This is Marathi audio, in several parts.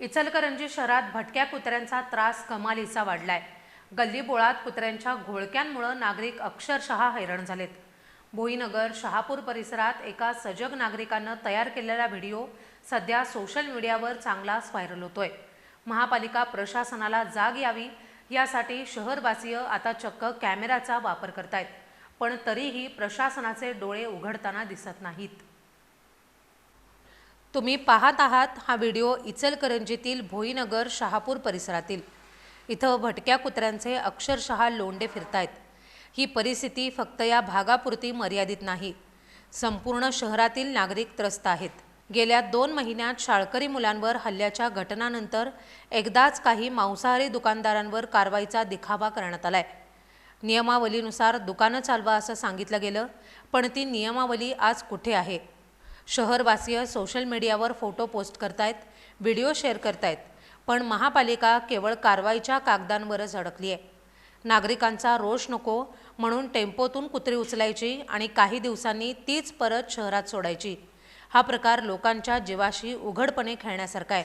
इचलकरंजी शहरात भटक्या कुत्र्यांचा त्रास कमालीचा वाढलाय. गल्लीबोळात कुत्र्यांच्या घोळक्यांमुळं नागरिक अक्षरशः हैराण झालेत. भोईनगर शहापूर परिसरात एका सजग नागरिकानं तयार केलेला व्हिडिओ सध्या सोशल मीडियावर चांगलाच व्हायरल होतोय. महापालिका प्रशासनाला जाग यावी यासाठी शहरवासीय आता चक्क कॅमेराचा वापर करतायत पण तरीही प्रशासनाचे डोळे उघडताना दिसत नाहीत. तुम्ही पाहत आहात हा व्हिडिओ इचलकरंजीतील भोईनगर शहापूर परिसरातील. इथं भटक्या कुत्र्यांचे अक्षरशः लोंडे फिरतायत. ही परिस्थिती फक्त या भागापुरती मर्यादित नाही. संपूर्ण शहरातील नागरिक त्रस्त आहेत. गेल्या दोन महिन्यात शाळकरी मुलांवर हल्ल्याच्या घटनानंतर एकदाच काही मांसाहारी दुकानदारांवर कारवाईचा दिखावा करण्यात आलाय. नियमावलीनुसार दुकानं चालवा असं सांगितलं गेलं पण ती नियमावली आज कुठे आहे? शहरवासीय सोशल मीडियावर फोटो पोस्ट करतायत व्हिडिओ शेअर करतायत पण महापालिका केवळ कारवाईच्या कागदांवरच अडकली आहे नागरिकांचा रोष नको म्हणून टेम्पोतून कुत्री उचलायची आणि काही दिवसांनी तीच परत शहरात सोडायची. हा प्रकार लोकांच्या जीवाशी उघडपणे खेळण्यासारखा आहे.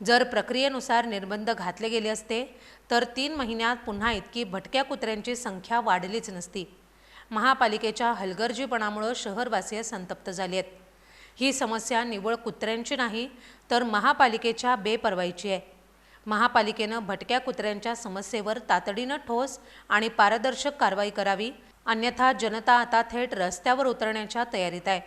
जर प्रक्रियेनुसार निर्बंध घातले गेले असते तर तीन महिन्यात पुन्हा इतकी भटक्या कुत्र्यांची संख्या वाढलीच नसती. महापालिकेच्या हलगर्जीपणामुळं शहरवासीय संतप्त झाली आहेत. ही समस्या निव्वळ कुत्र्यांची नाही तर महापालिकेच्या बेपर्वाईची आहे. महापालिकेनं भटक्या कुत्र्यांच्या समस्येवर तातडीनं ठोस आणि पारदर्शक कारवाई करावी अन्यथा जनता आता थेट रस्त्यावर उतरण्याच्या तयारीत आहे.